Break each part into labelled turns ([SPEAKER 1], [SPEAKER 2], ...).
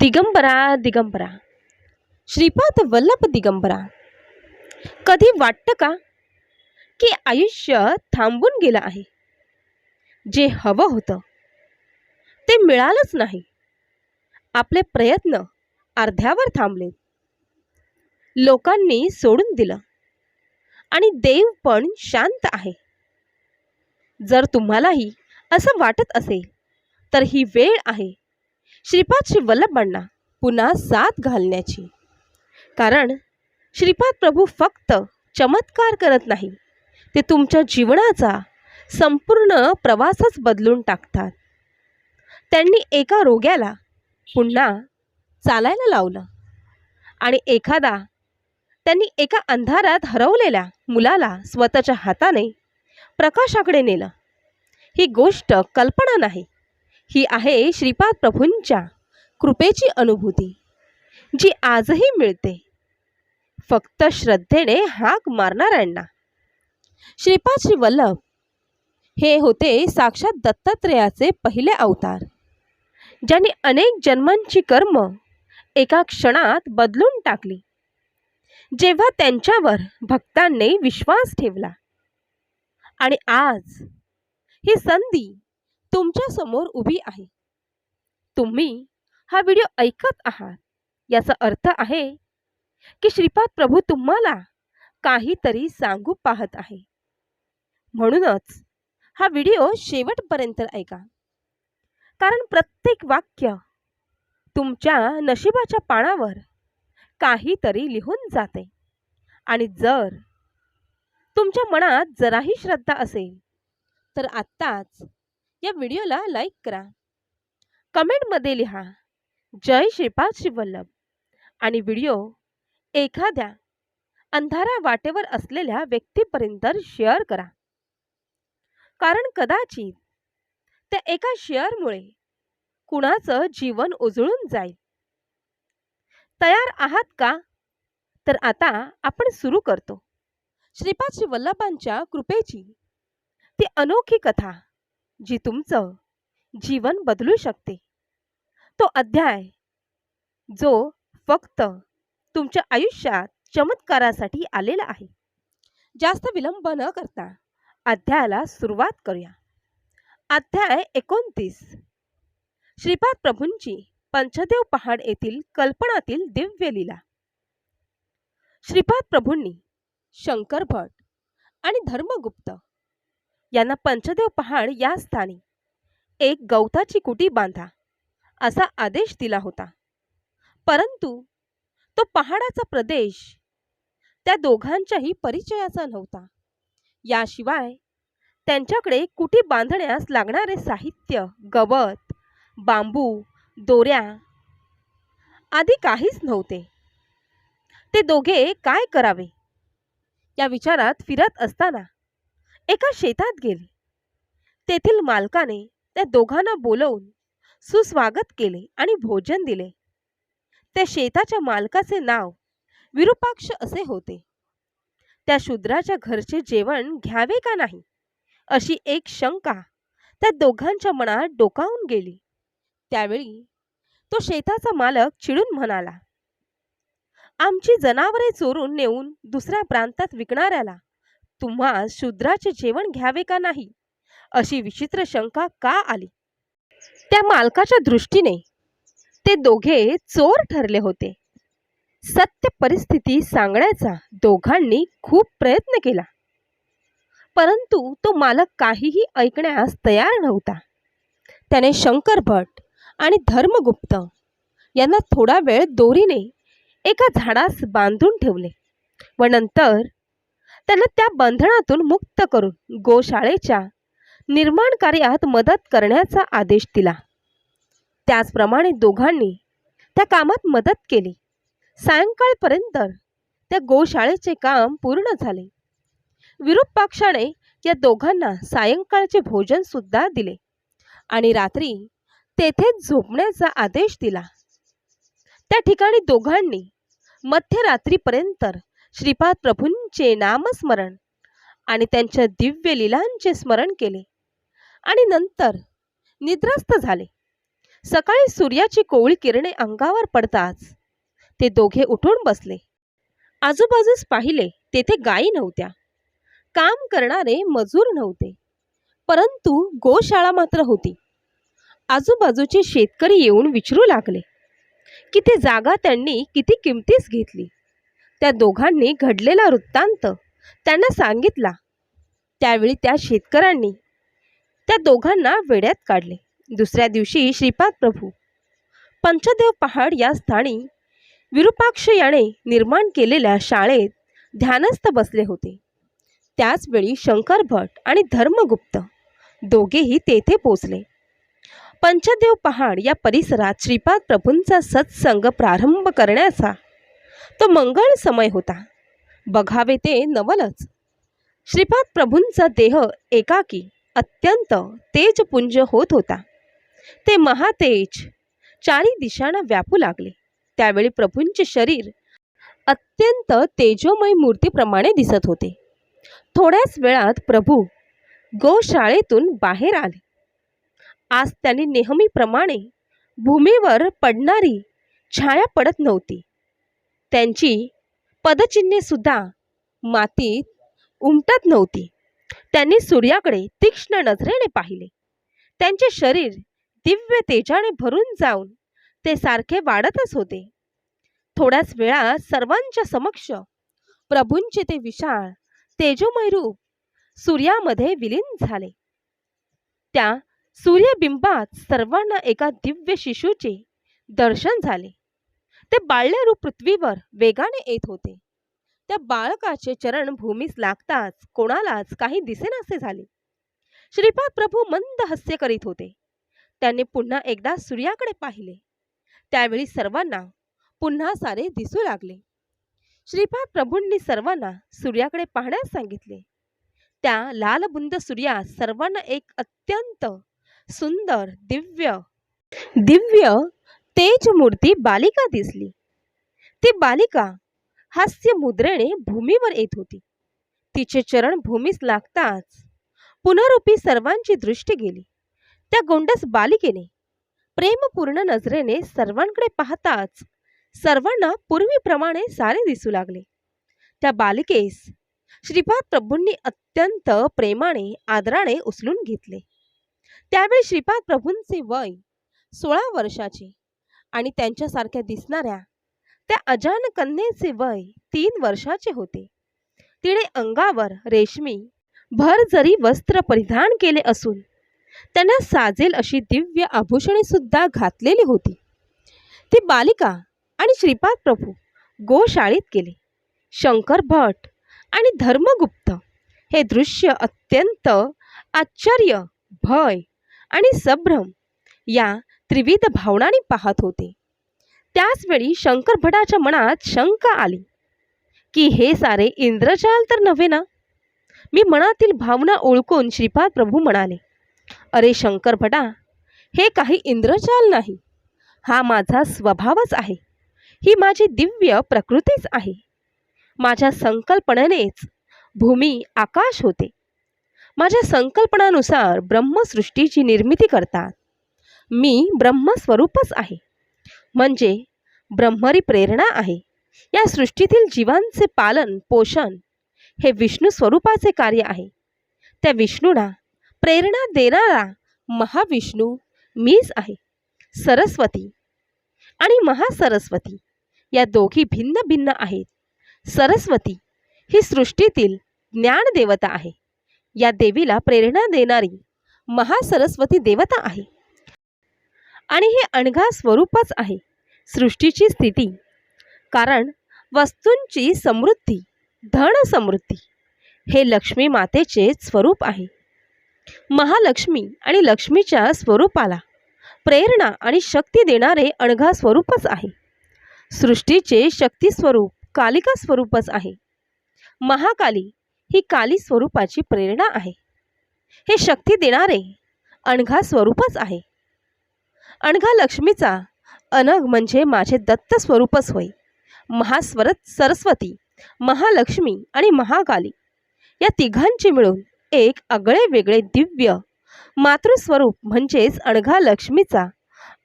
[SPEAKER 1] दिगंबरा दिगंबरा. श्रीपाद वल्लभ दिगंबरा. कधी वाटतं का की आयुष्य थांबून गेलं आहे? जे हवं होतं ते मिळालंच नाही. आपले प्रयत्न अर्ध्यावर थांबले. लोकांनी सोडून दिलं. आणि देव पण शांत आहे. जर तुम्हालाही असं वाटत असेल तर ही वेळ आहे. श्रीपादशी वल्लभांना पुन्हा साथ घालण्याची. कारण श्रीपाद प्रभू फक्त चमत्कार करत नाही ते तुमच्या जीवनाचा संपूर्ण प्रवासच बदलून टाकतात. त्यांनी एका रोग्याला पुन्हा चालायला लावलं आणि एखादा त्यांनी एका अंधारात हरवलेल्या मुलाला स्वतःच्या हाताने प्रकाशाकडे नेलं. ही गोष्ट कल्पना नाही. ही आहे श्रीपाद प्रभूंच्या कृपेची अनुभूती जी आजही मिळते. फक्त श्रद्धेने हाक मारणाऱ्यांना. श्रीपाद श्री वल्लभ हे होते साक्षात दत्तात्रेयाचे पहिले अवतार ज्यांनी अनेक जन्मांची कर्म एका क्षणात बदलून टाकली जेव्हा त्यांच्यावर भक्तांनी विश्वास ठेवला. आणि आज ही संधी तुमच्यासमोर उभी आहे. तुम्ही हा व्हिडिओ ऐकत आहात. याचा अर्थ आहे की श्रीपाद प्रभू तुम्हाला काहीतरी सांगू पाहत आहे. म्हणूनच हा व्हिडिओ शेवटपर्यंत ऐका. कारण प्रत्येक वाक्य तुमच्या नशिबाच्या पानावर काहीतरी लिहून जाते. आणि जर तुमच्या मनात जराही श्रद्धा असेल तर आत्ताच या व्हिडिओला लाईक करा. कमेंटमध्ये लिहा जय श्रीपाद श्रीवल्लभ आणि व्हिडिओ एखाद्या अंधारा वाटेवर असलेल्या व्यक्तीपर्यंत शेअर करा. कारण कदाचित त्या एका शेअरमुळे कुणाचं जीवन उजळून जाईल. तयार आहात का? तर आता आपण सुरू करतो. श्रीपाद श्री वल्लभांच्या कृपेची ती अनोखी कथा. जी तुमचं जीवन बदलू शकते. तो अध्याय जो फक्त तुमच्या आयुष्यात चमत्कारासाठी आलेला आहे. जास्त विलंब न करता अध्यायाला सुरुवात करूया. अध्याय एकोणतीस. श्रीपाद प्रभूंची पंचदेव पहाड येथील कल्पनातील दिव्य लीला. श्रीपाद प्रभूंनी शंकर भट आणि धर्मगुप्त यांना पंचदेव पहाड या स्थानी एक गवताची कुटी बांधा असा आदेश दिला होता. परंतु तो पहाडाचा प्रदेश त्या दोघांच्याही परिचयाचा नव्हता. याशिवाय त्यांच्याकडे कुटी बांधण्यास लागणारे साहित्य गवत बांबू दोऱ्या आदी काहीच नव्हते. ते दोघे काय करावे? या विचारात फिरत असताना एका शेतात गेले. तेथील मालकाने त्या दोघांना बोलवून सुस्वागत केले आणि भोजन दिले. त्या शेताच्या मालकाचे नाव विरूपाक्ष असे होते. त्या शूद्राच्या घरचे जेवण घ्यावे का नाही अशी एक शंका त्या दोघांच्या मनात डोकावून गेली. त्यावेळी तो शेताचा मालक चिडून म्हणाला आमची जनावरे चोरून नेऊन दुसऱ्या प्रांतात विकणाऱ्याला तुम्हा शूद्राचे जेवण घ्यावे का नाही? अशी विचित्र शंका का आली? त्या मालकाच्या दृष्टीने ते दोघे चोर ठरले होते. सत्य परिस्थिती सांगण्याचा दोघांनी खूप प्रयत्न केला. परंतु तो मालक काहीही ऐकण्यास तयार नव्हता. त्याने शंकर भट आणि धर्मगुप्त यांना थोडा वेळ दोरीने एका झाडास बांधून ठेवले व नंतर त्यांना त्या बंधनातून मुक्त करून गोशाळेच्या निर्माण कार्यात मदत करण्याचा आदेश दिला. त्याचप्रमाणे दोघांनी त्या कामात मदत केली. सायंकाळपर्यंत त्या गोशाळेचे काम पूर्ण झाले. विरूपाक्षाने या दोघांना सायंकाळचे भोजन सुद्धा दिले आणि रात्री तेथेच झोपण्याचा आदेश दिला. त्या ठिकाणी दोघांनी मध्यरात्रीपर्यंत श्रीपाद प्रभूंचे नामस्मरण आणि त्यांच्या दिव्य लीलांचे स्मरण केले. आणि नंतर निद्रस्त झाले. सकाळी सूर्याची कोवळी किरणे अंगावर पडताच ते दोघे उठून बसले. आजूबाजूस पाहिले तेथे गायी नव्हत्या. काम करणारे मजूर नव्हते. परंतु गोशाळा मात्र होती. आजूबाजूचे शेतकरी येऊन विचारू लागले की ते जागा त्यांनी किती किमतीस घेतली? त्या दोघांनी घडलेला वृत्तांत त्यांना सांगितला. त्यावेळी त्या शेतकऱ्यांनी त्या दोघांना वेड्यात काढले. दुसऱ्या दिवशी श्रीपाद प्रभू पंचदेव पहाड या स्थानी विरूपाक्ष याने निर्माण केलेल्या शाळेत ध्यानस्थ बसले होते. त्याचवेळी शंकर भट आणि धर्मगुप्त दोघेही तेथे पोचले. पंचदेव पहाड या परिसरात श्रीपाद प्रभूंचा सत्संग प्रारंभ करण्याचा तो मंगळ समय होता. बघावे ते नवलच. श्रीपाद प्रभूंचा देह एकाकी अत्यंत तेजपुंज होत होता. ते महातेज चारी दिशांना व्यापू लागले. त्यावेळी प्रभूंचे शरीर अत्यंत तेजोमय मूर्तीप्रमाणे दिसत होते. थोड्याच वेळात प्रभू गोशाळेतून बाहेर आले. आज त्यांनी नेहमीप्रमाणे भूमीवर पडणारी छाया पडत नव्हती. त्यांची पदचिन्हे सुद्धा मातीत उमटत नव्हती. त्यांनी सूर्याकडे तीक्ष्ण नजरेने पाहिले. त्यांचे शरीर दिव्य तेजाने भरून जाऊन ते सारखे वाढतच होते. थोड्याच वेळात सर्वांच्या समक्ष प्रभूंचे ते विशाळ तेजोमय रूप सूर्यामध्ये विलीन झाले. त्या सूर्यबिंबात सर्वांना एका दिव्य शिशूचे दर्शन झाले. ते बाळ्यरूप पृथ्वीवर वेगाने येत होते. त्या बाळकाचे चरण भूमीस लागताच कोणालाच काही दिसेनासे झाले. श्रीपाद प्रभू मंद हास्य करीत होते. त्यांनी पुन्हा एकदा सूर्याकडे पाहिले. त्यावेळी सर्वांना पुन्हा सारे दिसू लागले. श्रीपाद प्रभूंनी सर्वांना सूर्याकडे पाहण्यास सांगितले. त्या लालबुंद सूर्यास सर्वांना एक अत्यंत सुंदर दिव्य दिव्य तेज मूर्ती बालिका दिसली. ती बालिका हास्य मुद्रेने भूमीवर येत होती. तिचे चरण भूमीस लागताच पुनरुपी सर्वांची दृष्टी गेली. त्या गोंडस बालिकेने प्रेमपूर्ण नजरेने सर्वांकडे पाहताच सर्वांना पूर्वीप्रमाणे सारे दिसू लागले. त्या बालिकेस श्रीपाद प्रभूंनी अत्यंत प्रेमाने आदराने उचलून घेतले. त्यावेळी श्रीपाद प्रभूंचे वय सोळा वर्षाचे. आणि त्यांच्यासारख्या दिसणाऱ्या त्या अजान कन्येचे वय तीन वर्षाचे होते. तिने अंगावर रेशमी भर जरी वस्त्र परिधान केले असून त्यांना साजेल अशी दिव्य आभूषणे सुद्धा घातलेली होती. ती बालिका आणि श्रीपाद प्रभू गोशाळेत गेले. शंकर भट आणि धर्मगुप्त हे दृश्य अत्यंत आश्चर्य भय आणि संभ्रम या त्रिविध भावनांनी पाहत होते. त्याचवेळी शंकर भटाच्या मनात शंका आली की हे सारे इंद्रजाल तर नव्हे ना? मी मनातील भावना ओळखून श्रीपाद प्रभू म्हणाले अरे शंकर भटा हे काही इंद्रजाल नाही. हा माझा स्वभावच आहे. ही माझी दिव्य प्रकृतीच आहे. माझ्या संकल्पनेनेच भूमी आकाश होते. माझ्या संकल्पनानुसार ब्रह्मसृष्टीची निर्मिती करतात. मी ब्रह्मस्वरूपच आहे. म्हणजे ब्रह्मरी प्रेरणा आहे. या सृष्टीतील जीवांचे पालन पोषण हे विष्णू स्वरूपाचे कार्य आहे. त्या विष्णूला प्रेरणा देणारा महाविष्णू मीच आहे. सरस्वती आणि महासरस्वती या दोघी भिन्न भिन्न आहेत. सरस्वती ही सृष्टीतील ज्ञानदेवता आहे. या देवीला प्रेरणा देणारी महासरस्वती देवता आहे. आणि हे अणघा स्वरूपच आहे. सृष्टीची स्थिती. कारण वस्तूंची समृद्धी धन समृद्धी हे लक्ष्मी मातेचे स्वरूप आहे. महालक्ष्मी आणि लक्ष्मीच्या स्वरूपाला प्रेरणा आणि शक्ती देणारे अणघा स्वरूपच आहे. सृष्टीचे शक्ती स्वरूप कालिका स्वरूपच आहे. महाकाली ही काली स्वरूपाची प्रेरणा आहे. हे शक्ती देणारे अणघा स्वरूपच आहे. अणघा लक्ष्मीचा. अनघ म्हणजे माझे दत्त स्वरूपच होय. महास्वरत सरस्वती महालक्ष्मी आणि महाकाली. या तिघांची मिळून एक आगळे वेगळे दिव्य मातृस्वरूप म्हणजेच अणघा लक्ष्मीचा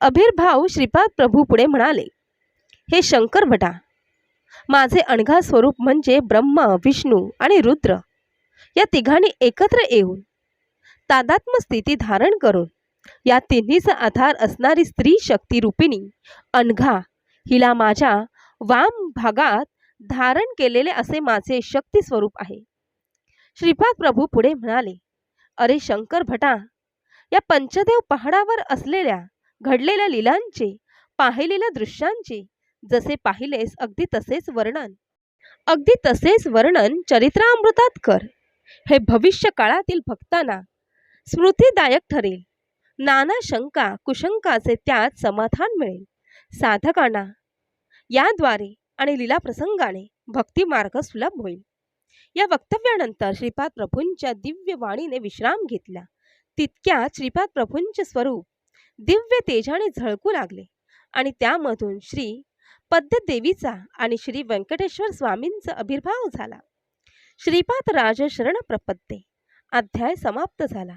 [SPEAKER 1] अभिर्भाव श्रीपाद प्रभू पुढे म्हणाले हे शंकर भटा माझे अणघा स्वरूप म्हणजे ब्रह्म विष्णू आणि रुद्र. या तिघांनी एकत्र येऊन तादात्म स्थिती धारण करून या तिन्हीचा आधार असणारी स्त्री शक्ती रूपिणी. अनघा हिला माझ्या वाम भागात धारण केलेले असे माझे शक्ती स्वरूप आहे. श्रीपाद प्रभू पुढे म्हणाले अरे शंकर भटा या पंचदेव पहाडावर असलेल्या घडलेल्या लीलांचे पाहिलेल्या दृश्यांचे जसे पाहिलेस अगदी तसेच वर्णन. अगदी तसेच वर्णन चरित्रामृतात कर. हे भविष्य काळातील भक्तांना स्मृतीदायक ठरेल. नाना शंका कुशंकाचे त्यात समाधान मिळेल. साधकांना याद्वारे आणि लीलाप्रसंगाने प्रसंगाने भक्ती मार्ग सुलभ होईल. या वक्तव्यानंतर श्रीपाद प्रभूंच्या दिव्य वाणीने विश्राम घेतला. तितक्यात श्रीपाद प्रभूंचे स्वरूप दिव्य तेजाने झळकू लागले आणि त्यामधून श्री पद्मदेवीचा आणि श्री व्यंकटेश्वर स्वामींचा आविर्भाव झाला. श्रीपाद राज शरण प्रपत्ते. अध्याय समाप्त झाला.